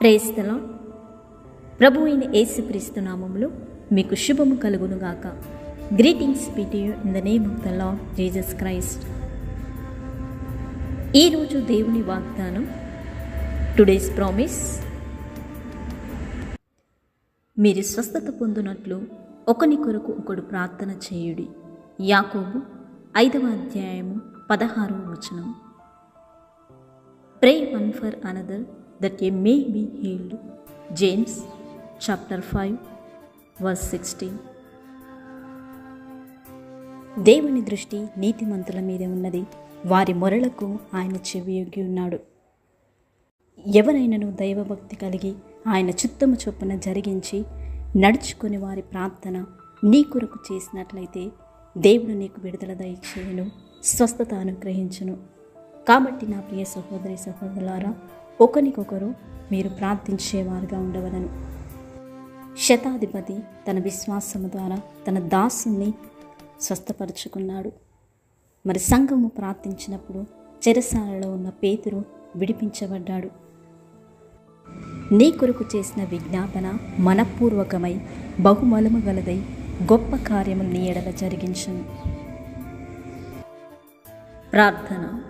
ప్రేస్తలో. ప్రభు అయిన యేసుక్రీస్తు నామంలో మీకు శుభము కలుగునుగాక. Greetings PTU in the name of the lord Jesus Christ ఈరోజు దేవుని వాగ్దానం టుడేస్ ప్రామిస్ మీరు స్వస్థత పొందినట్లు ఒకని కొరకు ఒకడు ప్రార్థన చేయుడి. యాకోబు ఐదవ అధ్యాయము పదహారవ వచనం. Pray one for another that ye may be healed James chapter five verse sixteen దేవుని దృష్టి నీతిమంతుల మీదే ఉన్నది. వారి మొరలకు ఆయన చెవియొగ్గి ఉన్నాడు. ఎవరైనను దైవభక్తి కలిగి ఆయన చిత్తము చొప్పున జరిగించి నడుచుకుని వారి ప్రార్థన నీ కొరకు చేసినట్లయితే దేవుడు నీకు విడుదల దయచేయను స్వస్థత అనుగ్రహించును. కాబట్టి నా ప్రియ సహోదరి సహోదరులారా ఒకరికొకరు మీరు ప్రార్థించేవారుగా ఉండవలను. శతాధిపతి తన విశ్వాసము ద్వారా తన దాసుని స్వస్థపరుచుకున్నాడు. మరి సంఘము ప్రార్థించినప్పుడు చెరసాలలో ఉన్న పేతురు విడిపించబడ్డాడు. నీ కొరకు చేసిన విజ్ఞాపన మనపూర్వకమై బహుమలము గలదై గొప్ప కార్యము నీ ఎడల జరిగించను. ప్రార్థన.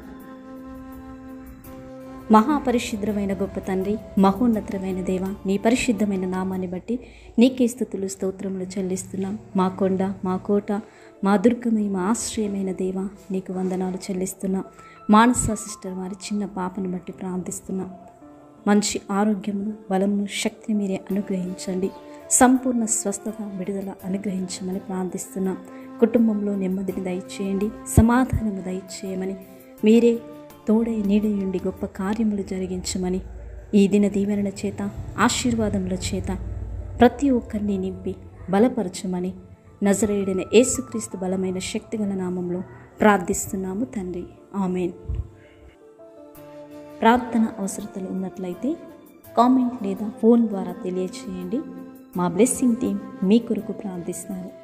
మహాపరిశుద్రమైన గొప్ప తండ్రి మహోన్నతమైన దేవ నీ పరిశుద్ధమైన నామాన్ని బట్టి నీకే స్థుతులు స్తోత్రములు చెల్లిస్తున్నాం. మా కొండ మా కోట మా దుర్గమై మా ఆశ్రయమైన దేవ నీకు వందనాలు చెల్లిస్తున్నాం. మానస సిస్టర్ వారి చిన్న పాపను బట్టి ప్రార్థిస్తున్నాం. మంచి ఆరోగ్యమును బలమును శక్తిని మీరే అనుగ్రహించండి. సంపూర్ణ స్వస్థత విడుదల అనుగ్రహించమని ప్రార్థిస్తున్నాం. కుటుంబంలో నెమ్మదిని దయచేయండి సమాధానము దయచేయమని మీరే తోడై నీడయుండి గొప్ప కార్యములు జరిగించమని ఈ దిన దీవెనల చేత ఆశీర్వాదముల చేత ప్రతి ఒక్కరిని నింపి బలపరచమని నజరేయుడిన యేసుక్రీస్తు బలమైన శక్తిగల నామంలో ప్రార్థిస్తున్నాము తండ్రి. ఆమెన్. ప్రార్థన అవసరతలు ఉన్నట్లయితే కామెంట్ లేదా ఫోన్ ద్వారా తెలియచేయండి. మా బ్లెస్సింగ్ టీం మీ కొరకు ప్రార్థిస్తారు.